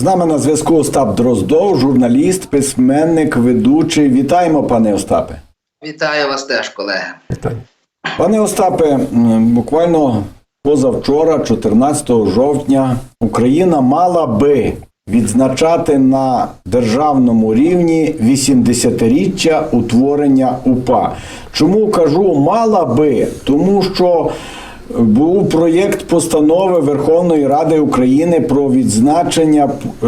З нами на зв'язку Остап Дроздов, журналіст, письменник, ведучий. Вітаємо, пане Остапе. Вітаю вас теж, колеги. Пане Остапе, буквально позавчора, 14 жовтня, Україна мала би відзначати на державному рівні 80-річчя утворення УПА. Чому кажу мала би? Тому що був проєкт постанови Верховної Ради України про відзначення е,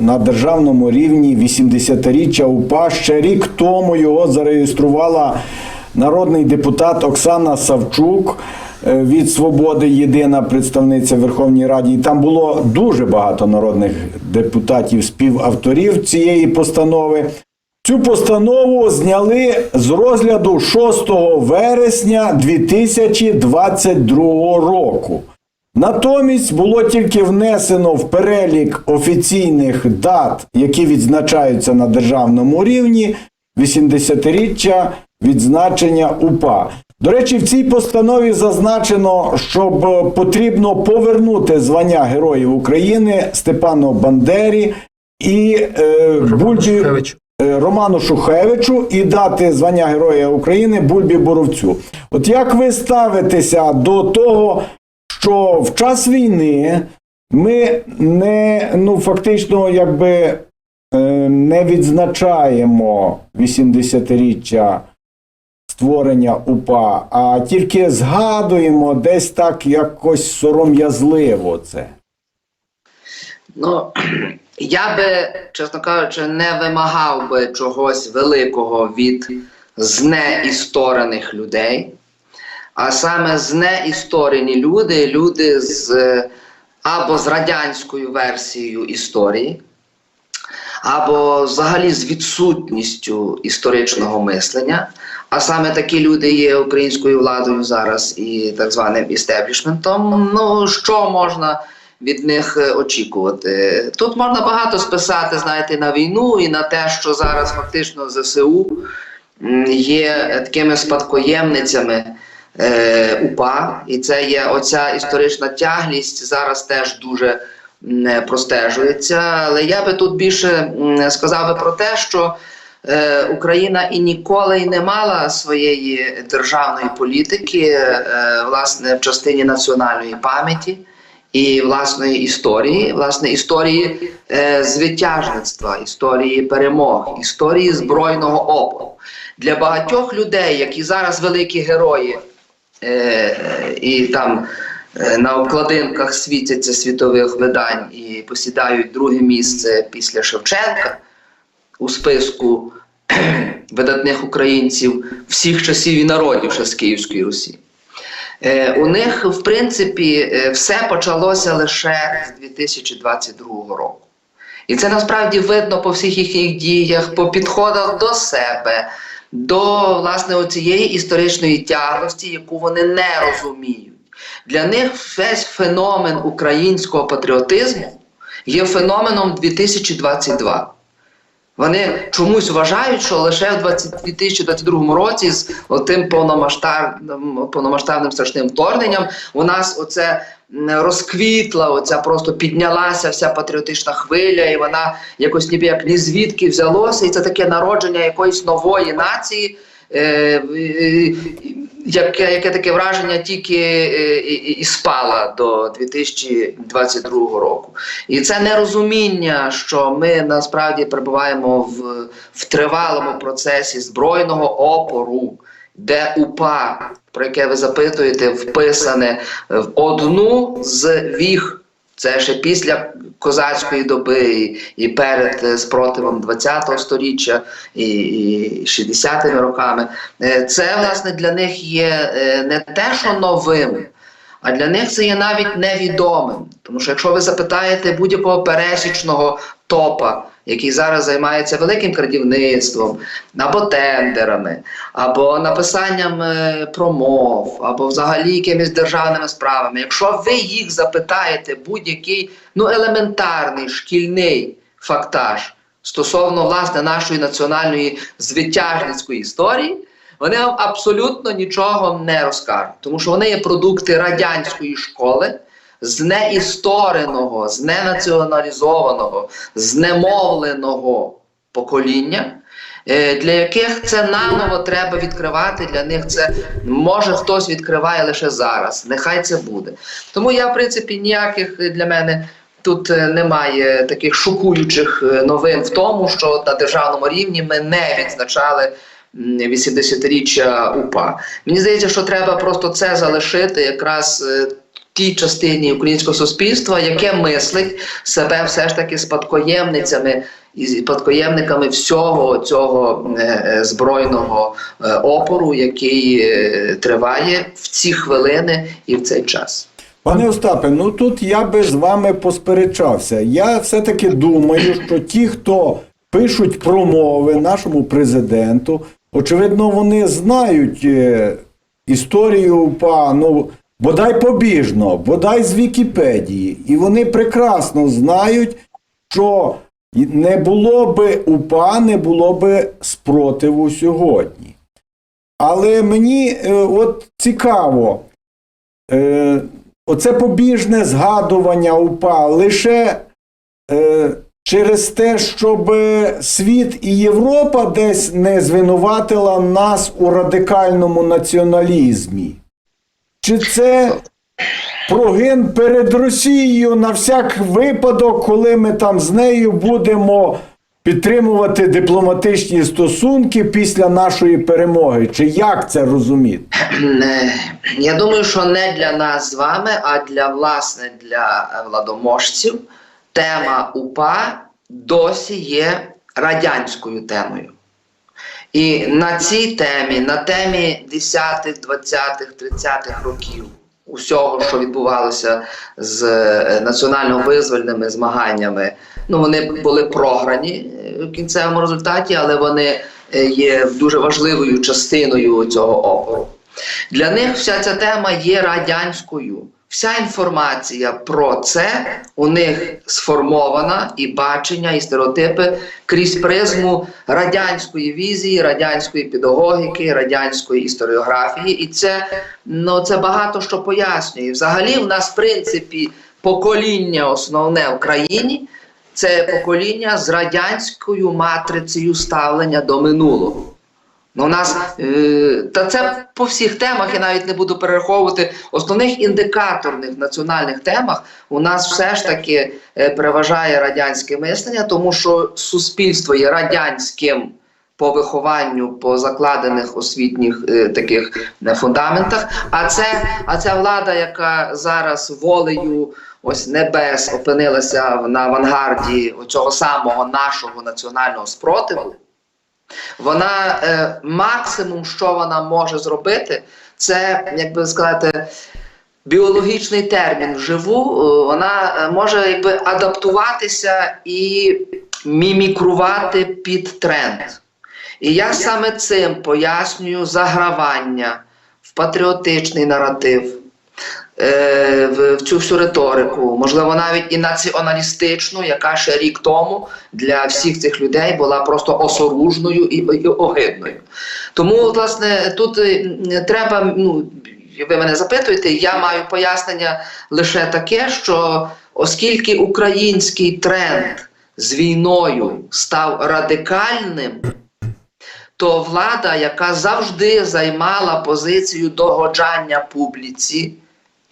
на державному рівні 80-річчя УПА. Ще рік тому його зареєструвала народний депутат Оксана Савчук е, від Свободи, єдина представниця Верховній Раді. І там було дуже багато народних депутатів, співавторів цієї постанови. Цю постанову зняли з розгляду 6 вересня 2022 року. Натомість було тільки внесено в перелік офіційних дат, які відзначаються на державному рівні, 80-річчя відзначення УПА. До речі, в цій постанові зазначено, щоб потрібно повернути звання Героїв України Степану Бандері і е, Бульбі Роману Шухевичу і дати звання Героя України Бульбі Боровцю. От як ви ставитеся до того, що в час війни ми не ну фактично якби е, не відзначаємо 80-річчя створення УПА, а тільки згадуємо десь так якось сором'язливо це. Ну, я би, чесно кажучи, не вимагав би чогось великого від знеісторених людей, а саме знеісторені люди, люди з або з радянською версією історії, або взагалі з відсутністю історичного мислення. А саме такі люди є українською владою зараз і так званим істеблішментом. Ну що можна від них е, очікувати? Тут можна багато списати, знаєте, на війну і на те, що зараз фактично ЗСУ є такими спадкоємницями е, УПА, і це є оця історична тяглість зараз теж дуже простежується. Але я би тут більше сказав би про те, що е, Україна і ніколи й не мала своєї державної політики, власне, в частині національної пам'яті. І власної історії, власне, історії е, звитяжництва, історії перемог, історії збройного опору для багатьох людей, які зараз великі герої, е, і там е, на обкладинках світяться світових видань і посідають друге місце після Шевченка у списку видатних українців всіх часів і народів ще з Київської Русі. Е, у них, в принципі, е, все почалося лише з 2022 року. І це насправді видно по всіх їхніх діях, по підходах до себе, до власне цієї історичної тяглості, яку вони не розуміють. Для них весь феномен українського патріотизму є феноменом 2022. Вони чомусь вважають, що лише в 20 2022 році з тим повномасштабним, повномасштабним страшним вторгненням у нас оце розквітла, оця просто піднялася вся патріотична хвиля, і вона якось ніби як ні звідки взялося, і це таке народження якоїсь нової нації. Яке, яке таке враження тільки е, і, і, і спала до 2022 року. І це нерозуміння, що ми насправді перебуваємо в, в тривалому процесі збройного опору, де УПА, про яке ви запитуєте, вписане в одну з віх. Це ще після козацької доби і, перед спротивом спротивом ХХ століття і, і 60-ми роками. Е, Це власне для них є е, не те, що новим, а для них це є навіть невідомим. Тому що якщо ви запитаєте будь-якого пересічного топа, який зараз займається великим крадівництвом, або тендерами, або написанням е, промов, або взагалі якимись державними справами, якщо ви їх запитаєте будь-який ну елементарний шкільний фактаж стосовно власне нашої національної звитяжницької історії. Вони вам абсолютно нічого не розкажуть, тому що вони є продукти радянської школи, знеістореного, зненаціоналізованого, знемовленого покоління, е, для яких це наново треба відкривати. Для них це може хтось відкриває лише зараз. Нехай це буде. Тому я, в принципі, ніяких е, для мене. Тут е, немає таких шокуючих новин в тому, що на державному рівні ми не відзначали 80-річчя УПА. Мені здається, що треба просто це залишити якраз тій частині українського суспільства, яке мислить себе все ж таки спадкоємницями і спадкоємниками всього цього е, е, збройного е, опору, який триває в ці хвилини і в цей час. Пане Остапе, ну тут я би з вами посперечався. Я все-таки думаю, що ті, хто пишуть промови нашому президенту, очевидно, вони знають історію УПА, ну, бодай побіжно, бодай з Вікіпедії. І вони прекрасно знають, що не було би УПА, не було би спротиву сьогодні. Але мені е, от цікаво, е, оце побіжне згадування УПА лише е, через те, щоб світ і Європа десь не звинуватила нас у радикальному націоналізмі. Чи це прогин перед Росією на всяк випадок, коли ми там з нею будемо підтримувати дипломатичні стосунки після нашої перемоги? Чи як це розуміти? Е, Я думаю, що не для нас з вами, а для власне для владоможців тема УПА досі є радянською темою. І на цій темі, на темі 10-х, 20-х, 30-х років усього, що відбувалося з е, національно-визвольними змаганнями, ну вони були програні е, в кінцевому результаті, але вони е, є дуже важливою частиною цього опору. Для них вся ця тема є радянською. Вся інформація про це у них сформована і бачення, і стереотипи крізь призму радянської візії, радянської педагогіки, радянської історіографії. І це, ну, це багато що пояснює. Взагалі, в нас, в принципі, покоління основне в країні це покоління з радянською матрицею ставлення до минулого. Ну, у нас е, та це по всіх темах, я навіть не буду перераховувати основних індикаторних національних темах. У нас все ж таки е, переважає радянське мислення, тому що суспільство є радянським по вихованню, по закладених освітніх е, таких е, фундаментах. А це, а ця влада, яка зараз волею ось небес опинилася на авангарді цього самого нашого національного спротиву. Вона е, максимум, що вона може зробити, це, як би сказати, біологічний термін вживу. е, Вона е, може якби адаптуватися і мімікрувати під тренд. І я саме цим пояснюю загравання в патріотичний наратив, в, в цю всю риторику, можливо, навіть і націоналістичну, яка ще рік тому для всіх цих людей була просто осоружною і, і огидною. Тому, власне, тут е, треба, ну, ви мене запитуєте, я маю пояснення лише таке, що оскільки український тренд з війною став радикальним, то влада, яка завжди займала позицію догоджання публіці,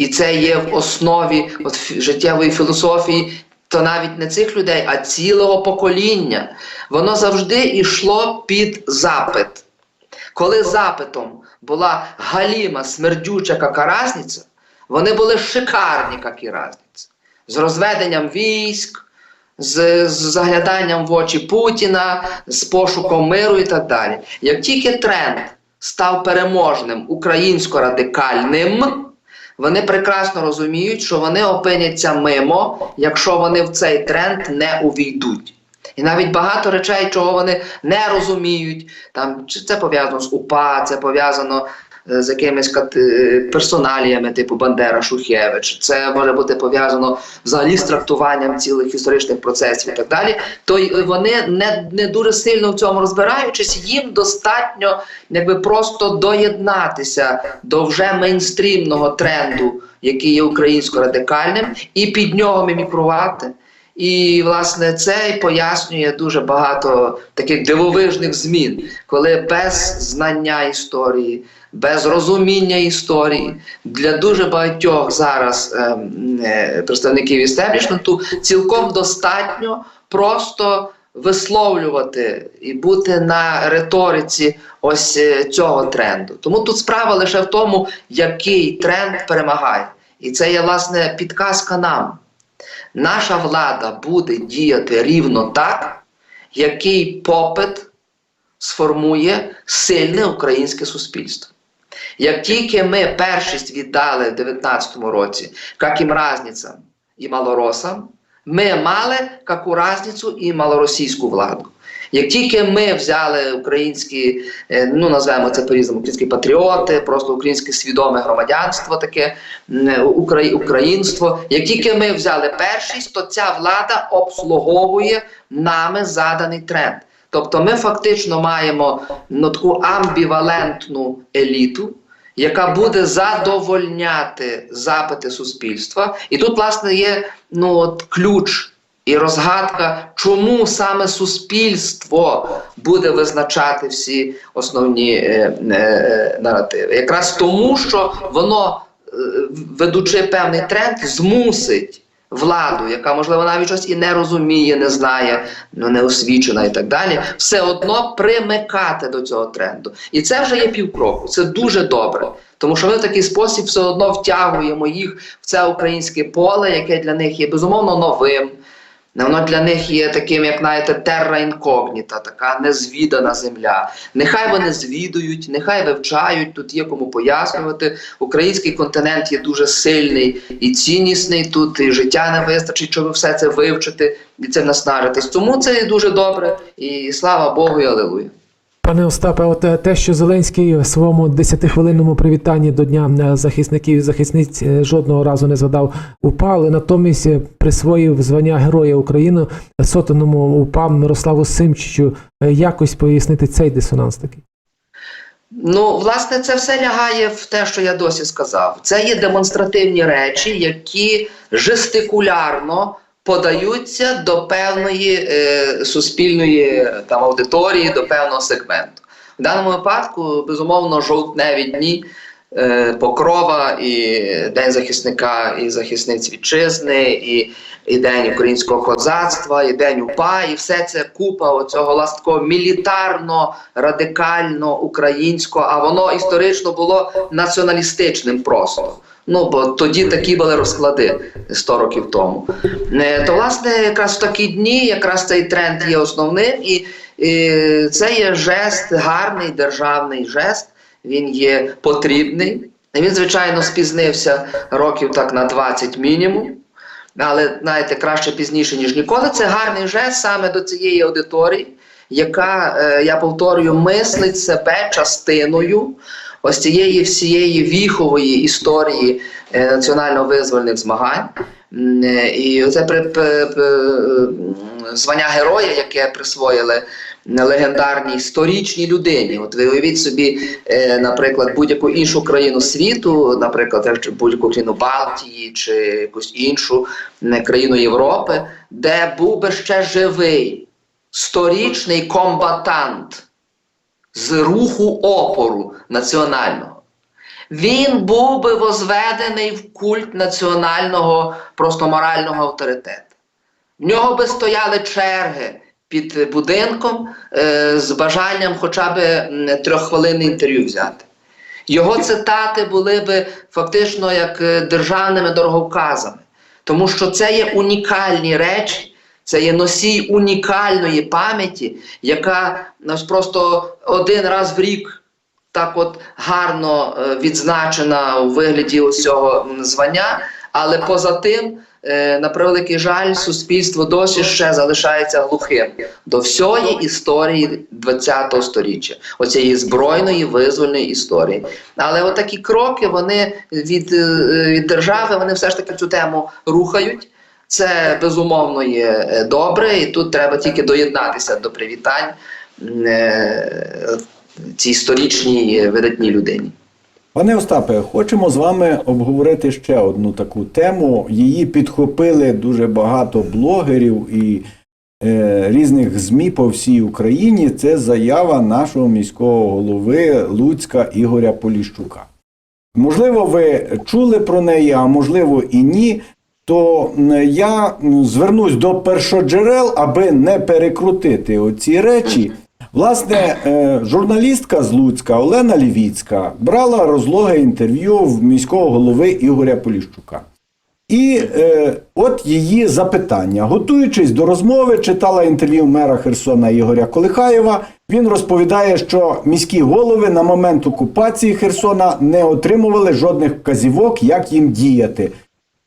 і це є в основі от, життєвої філософії, то навіть не цих людей, а цілого покоління, воно завжди йшло під запит. Коли запитом була галіма смердюча какаразниця, вони були шикарні какіразниці. З розведенням військ, з, з загляданням в очі Путіна, з пошуком миру і так далі. Як тільки тренд став переможним українсько-радикальним, вони прекрасно розуміють, що вони опиняться мимо, якщо вони в цей тренд не увійдуть. І навіть багато речей, чого вони не розуміють, там чи це пов'язано з УПА, це пов'язано з якимись е, персоналіями, типу Бандера, Шухевич, це може бути пов'язано взагалі з трактуванням цілих історичних процесів і так далі. То вони не, не дуже сильно в цьому розбираючись, їм достатньо якби просто доєднатися до вже мейнстрімного тренду який є українсько-радикальним, і під нього мімікрувати. І, власне, це і пояснює дуже багато таких дивовижних змін, коли без знання історії, без розуміння історії для дуже багатьох зараз ем, е, представників істеблішменту цілком достатньо просто висловлювати і бути на риториці ось е, цього тренду. Тому тут справа лише в тому, який тренд перемагає. І це є власне підказка нам. Наша влада буде діяти рівно так, який попит сформує сильне українське суспільство. Як тільки ми першість віддали в 19-му році, каким разницям і малоросам, ми мали каку разницю і малоросійську владу. Як тільки ми взяли українські, е, ну називаємо це по-різному, українські патріоти, просто українське свідоме громадянство, таке м, укра- українство. Як тільки ми взяли першість, то ця влада обслуговує нами заданий тренд. Тобто ми фактично маємо ну, таку амбівалентну еліту, яка буде задовольняти запити суспільства. І тут, власне, є ну, от, ключ і розгадка, чому саме суспільство буде визначати всі основні е, е, наративи. Якраз тому, що воно, е, ведучи певний тренд, змусить владу, яка можливо навіть щось і не розуміє, не знає, ну не освічена і так далі, все одно примикати до цього тренду. І це вже є півкроку. Це дуже добре. Тому що ми в такий спосіб все одно втягуємо їх в це українське поле, яке для них є безумовно новим. Воно для них є таким, як знаєте, терра інкогніта, така незвідана земля. Нехай вони звідують, нехай вивчають, тут є кому пояснювати. Український континент є дуже сильний і ціннісний. Тут і життя не вистачить, щоб все це вивчити і це наснажитись. Тому це дуже добре. І слава Богу, і алелуя. Пане Остапе, от е, те, що Зеленський в своєму 10-хвилинному привітанні до Дня е, захисників і захисниць е, жодного разу не згадав УПА, але натомість присвоїв звання Героя України сотеному УПА Мирославу Симчичу. Якось пояснити цей дисонанс такий. Ну, власне, це все лягає в те, що я досі сказав. Це є демонстративні речі, які жестикулярно подаються до певної е, суспільної там аудиторії, до певного сегменту. В даному випадку, безумовно, жовтневі дні. е, Покрова і День захисника і захисниць вітчизни, і, і День українського козацтва, і День УПА, і все це купа оцього ласткого мілітарно, радикально українського, а воно історично було націоналістичним просто. Ну, бо тоді такі були розклади 100 років тому. Е, То, власне, якраз в такі дні, якраз цей тренд є основним, і, і це є жест, гарний державний жест. Він є потрібний. Він, звичайно, спізнився років так на 20 мінімум. Але знаєте, краще пізніше, ніж ніколи. Це гарний жест саме до цієї аудиторії, яка, е, я повторюю, мислить себе частиною ось цієї всієї віхової історії е, національно-визвольних змагань. Е, І це при, звання героя, яке присвоїли легендарній сторічній людині. От ви уявіть собі, е, наприклад, будь-яку іншу країну світу, наприклад, будь-яку країну Балтії чи якусь іншу країну Європи, де був би ще живий сторічний комбатант з руху опору національного. Він був би возведений в культ національного просто морального авторитету. В нього би стояли черги під будинком е, з бажанням хоча б трьоххвилинне інтерв'ю взяти. Його цитати були би фактично як е, державними дороговказами, тому що це є унікальні речі, це є носій унікальної пам'яті, яка нас просто один раз в рік так от гарно е, відзначена у вигляді м, звання, але поза тим, е, на превеликий жаль, суспільство досі ще залишається глухим до всієї історії ХХ століття, оцієї збройної визвольної історії. Але от такі кроки вони від, е, від держави вони все ж таки цю тему рухають. Це безумовно є е, добре, і тут треба тільки доєднатися до привітань е, цій історичній е, видатній людині. Пане Остапе, хочемо з вами обговорити ще одну таку тему. Її підхопили дуже багато блогерів і е, різних ЗМІ по всій Україні. Це заява нашого міського голови Луцька Ігоря Поліщука. Можливо, ви чули про неї, а можливо і ні. То я звернусь до першоджерел, аби не перекрутити оці речі. Власне, е, журналістка з Луцька Олена Лівіцька брала розлоге інтерв'ю в міського голови Ігоря Поліщука. І е, от її запитання. Готуючись до розмови, читала інтерв'ю мера Херсона Ігоря Колихаєва. Він розповідає, що міські голови на момент окупації Херсона не отримували жодних вказівок, як їм діяти.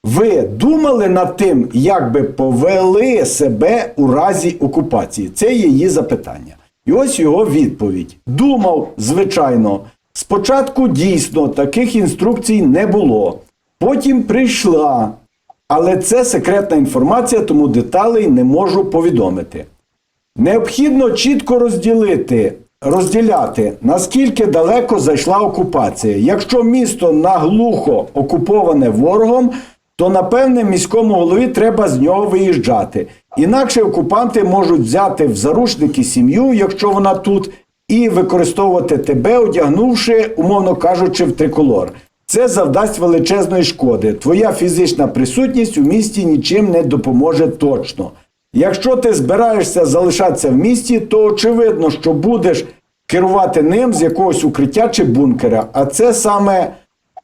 Ви думали над тим, як би повели себе у разі окупації? Це її запитання. І ось його відповідь. Думав, звичайно. Спочатку дійсно таких інструкцій не було. Потім прийшла. Але це секретна інформація, тому деталей не можу повідомити. Необхідно чітко розділити, розділяти, наскільки далеко зайшла окупація. Якщо місто наглухо окуповане ворогом, то напевне міському голові треба з нього виїжджати. Інакше окупанти можуть взяти в заручники сім'ю, якщо вона тут, і використовувати тебе, одягнувши, умовно кажучи, в триколор. Це завдасть величезної шкоди. Твоя фізична присутність у місті нічим не допоможе точно. Якщо ти збираєшся залишатися в місті, то очевидно, що будеш керувати ним з якогось укриття чи бункера. А це саме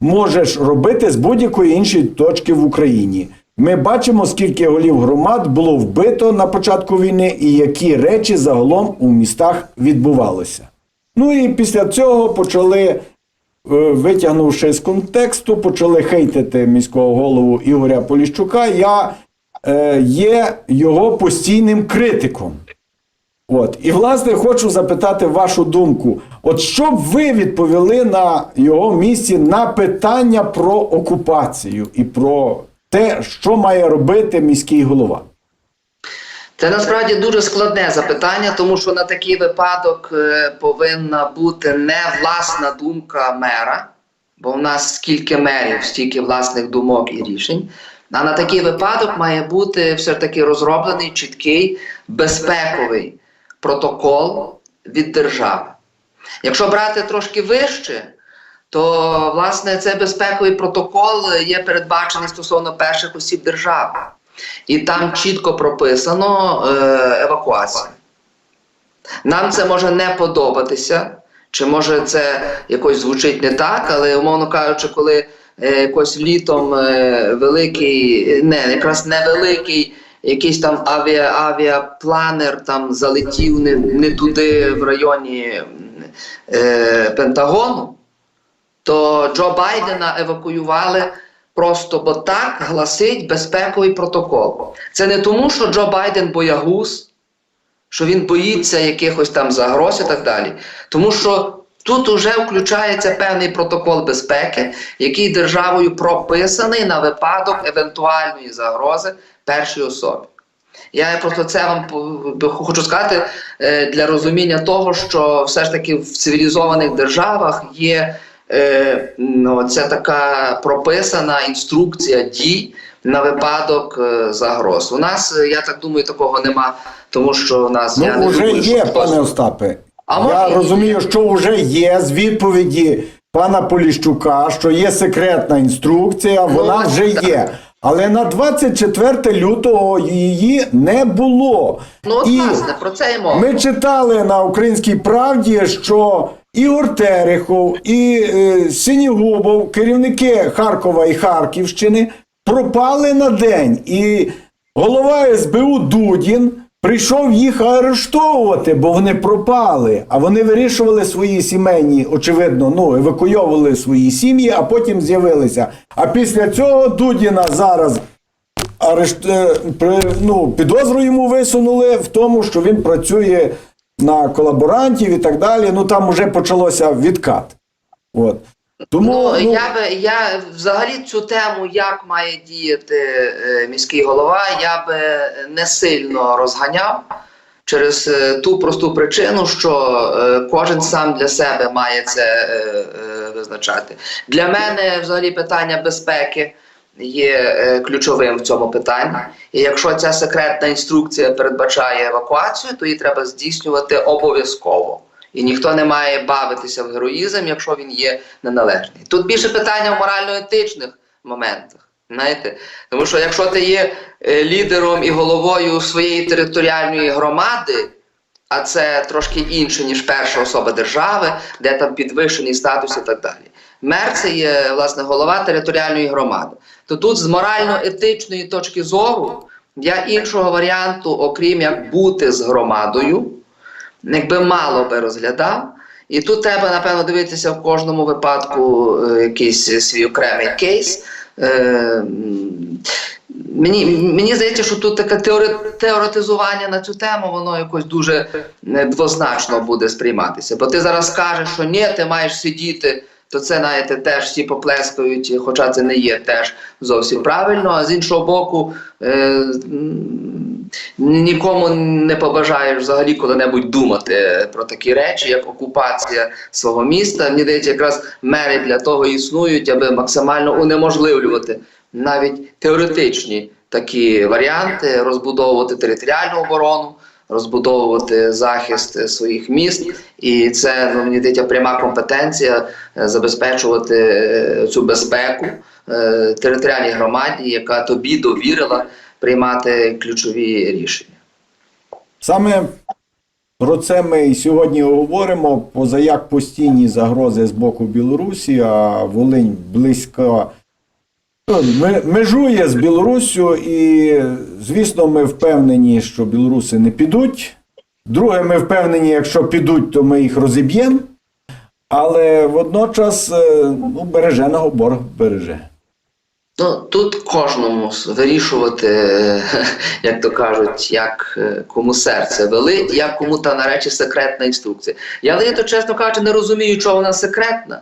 можеш робити з будь-якої іншої точки в Україні. Ми бачимо, скільки голів громад було вбито на початку війни і які речі загалом у містах відбувалося. Ну і після цього почали, е, витягнувши з контексту, почали хейтити міського голову Ігоря Поліщука. Я е, є його постійним критиком. От. І, власне, хочу запитати вашу думку. От що б ви відповіли на його місці на питання про окупацію і про те, що має робити міський голова? Це насправді дуже складне запитання, тому що на такий випадок е, повинна бути не власна думка мера, бо в нас скільки мерів, стільки власних думок і рішень. А на такий випадок має бути все ж таки розроблений чіткий безпековий протокол від держави. Якщо брати трошки вище, то власне цей безпековий протокол є передбачений стосовно перших осіб держави. І там чітко прописано е, евакуація. Нам це може не подобатися, чи може це якось звучить не так, але умовно кажучи, коли е, якось літом е, великий, не якраз невеликий якийсь там авіа, авіапланер там залетів не, не туди в районі е, Пентагону, то Джо Байдена евакуювали просто бо так гласить безпековий протокол. Це не тому, що Джо Байден боягуз, що він боїться якихось там загроз і так далі. Тому що тут вже включається певний протокол безпеки, який державою прописаний на випадок евентуальної загрози першій особі. Я просто це вам хочу сказати е, для розуміння того, що все ж таки в цивілізованих державах є е, ну, це така прописана інструкція дій на випадок е, загроз. У нас, я так думаю, такого нема, тому що у нас я Ну, не вже думаю, є, що пане Остапе. А Я може, розумію, що вже є з відповіді пана Поліщука, що є секретна інструкція, вона Ну, вже так. є. Але на 24 лютого її не було. Ну, от, І власне, про це і мова. Ми читали на Українській правді, що Ігор Терехов і е, Синігубов, керівники Харкова і Харківщини, пропали на день. І голова СБУ Дудін прийшов їх арештовувати, бо вони пропали. А вони вирішували свої сімейні, очевидно, ну, евакуйовували свої сім'ї, а потім з'явилися. А після цього Дудіна зараз арешт... е, ну, підозру йому висунули в тому, що він працює на колаборантів і так далі. Ну там вже почалося відкат. От. Тому Ну, ну, я би я взагалі цю тему, як має діяти е, міський голова, я би не сильно розганяв. через е, ту просту причину, що е, кожен сам для себе має це е, е, визначати. Для мене взагалі питання безпеки є е, ключовим в цьому питанні. І якщо ця секретна інструкція передбачає евакуацію, то її треба здійснювати обов'язково. І ніхто не має бавитися в героїзм, якщо він є неналежний. Тут більше питання в морально-етичних моментах. Знаєте? Тому що якщо ти є е, лідером і головою своєї територіальної громади, а це трошки інше, ніж перша особа держави, де там підвищений статус і так далі. Мер це є власне голова територіальної громади. То тут з морально-етичної точки зору я іншого варіанту, окрім як бути з громадою, якби мало би розглядав. І тут треба, напевно, дивитися в кожному випадку е, якийсь свій окремий кейс. Е, Мені, мені здається, що тут таке теоретизування на цю тему, воно якось дуже е, двозначно буде сприйматися. Бо ти зараз кажеш, що ні, ти маєш сидіти, то це, знаєте, теж всі поплескають, хоча це не є теж зовсім правильно. А з іншого боку, е, нікому не побажаєш взагалі коли-небудь думати про такі речі, як окупація свого міста. Мені здається, якраз мери для того існують, аби максимально унеможливлювати навіть теоретичні такі варіанти, розбудовувати територіальну оборону, розбудовувати захист е, своїх міст, і це ну, мені здається пряма компетенція е, забезпечувати е, цю безпеку е, територіальній громаді, яка тобі довірила приймати ключові рішення. Саме про це ми і сьогодні говоримо. Позаяк постійні загрози з боку Білорусі, а Волинь близько ну, межує з Білоруссю, і звісно, ми впевнені, що білоруси не підуть. Друге, ми впевнені, якщо підуть, то ми їх розіб'ємо. Але водночас е, ну, береженого Бог береже. Ну, тут кожному вирішувати, як то кажуть, як е, кому серце велить, як кому та на речі секретна інструкція. Я але то, чесно кажучи, не розумію, чого вона секретна.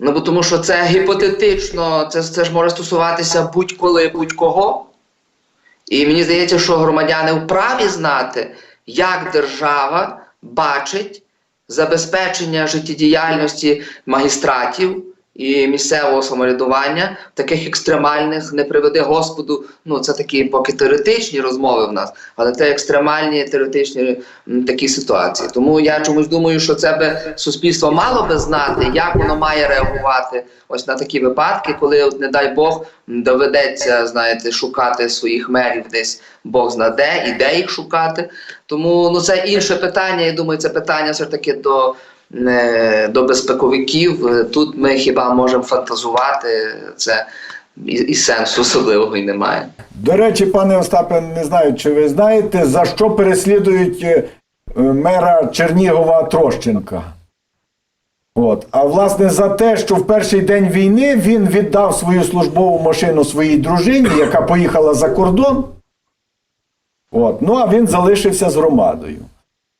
Ну, бо тому що це гіпотетично, це, це ж може стосуватися будь-коли, будь-кого. І мені здається, що громадяни вправі знати, як держава бачить забезпечення життєдіяльності магістратів і місцевого самоврядування таких екстремальних, не приведе Господу. Ну це такі поки теоретичні розмови в нас, але це екстремальні теоретичні такі ситуації. Тому я чомусь думаю, що це би суспільство мало би знати, як воно має реагувати ось на такі випадки, коли, не дай Бог, доведеться, знаєте, шукати своїх мерів десь Бог зна де і де їх шукати. Тому ну це інше питання. Я думаю, це питання все ж таки до. До безпековиків Е, тут ми хіба можемо фантазувати це і, і сенсу особливого і немає. До речі, пане Остапе, не знаю, чи ви знаєте, за що переслідують е, е, мера Чернігова Трощенка. От. А власне за те, що в перший день війни він віддав свою службову машину своїй дружині, яка поїхала за кордон. От. Ну, а він залишився з громадою.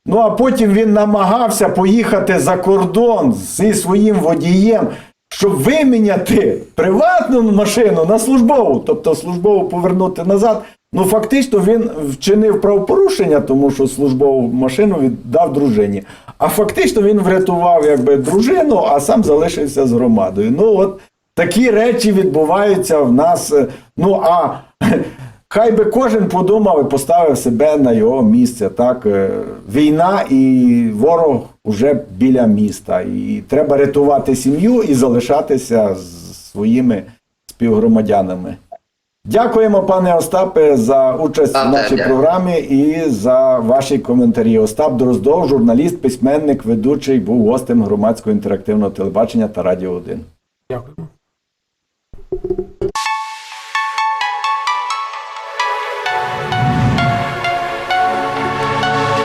Ну, а потім він намагався поїхати за кордон зі своїм водієм, щоб виміняти приватну машину на службову, тобто службову повернути назад. Ну, фактично, він вчинив правопорушення, тому що службову машину віддав дружині. А фактично він врятував якби дружину, а сам залишився з громадою. Ну, от такі речі відбуваються в нас. е, Ну а Хай би кожен подумав і поставив себе на його місце. Так, Е, війна і ворог уже біля міста. І треба рятувати сім'ю і залишатися з своїми співгромадянами. Дякуємо, пане Остапе, за участь в нашій теж програмі і за ваші коментарі. Остап Дроздов, журналіст, письменник, ведучий, був гостем громадського інтерактивного телебачення та Радіо 1. Дякуємо.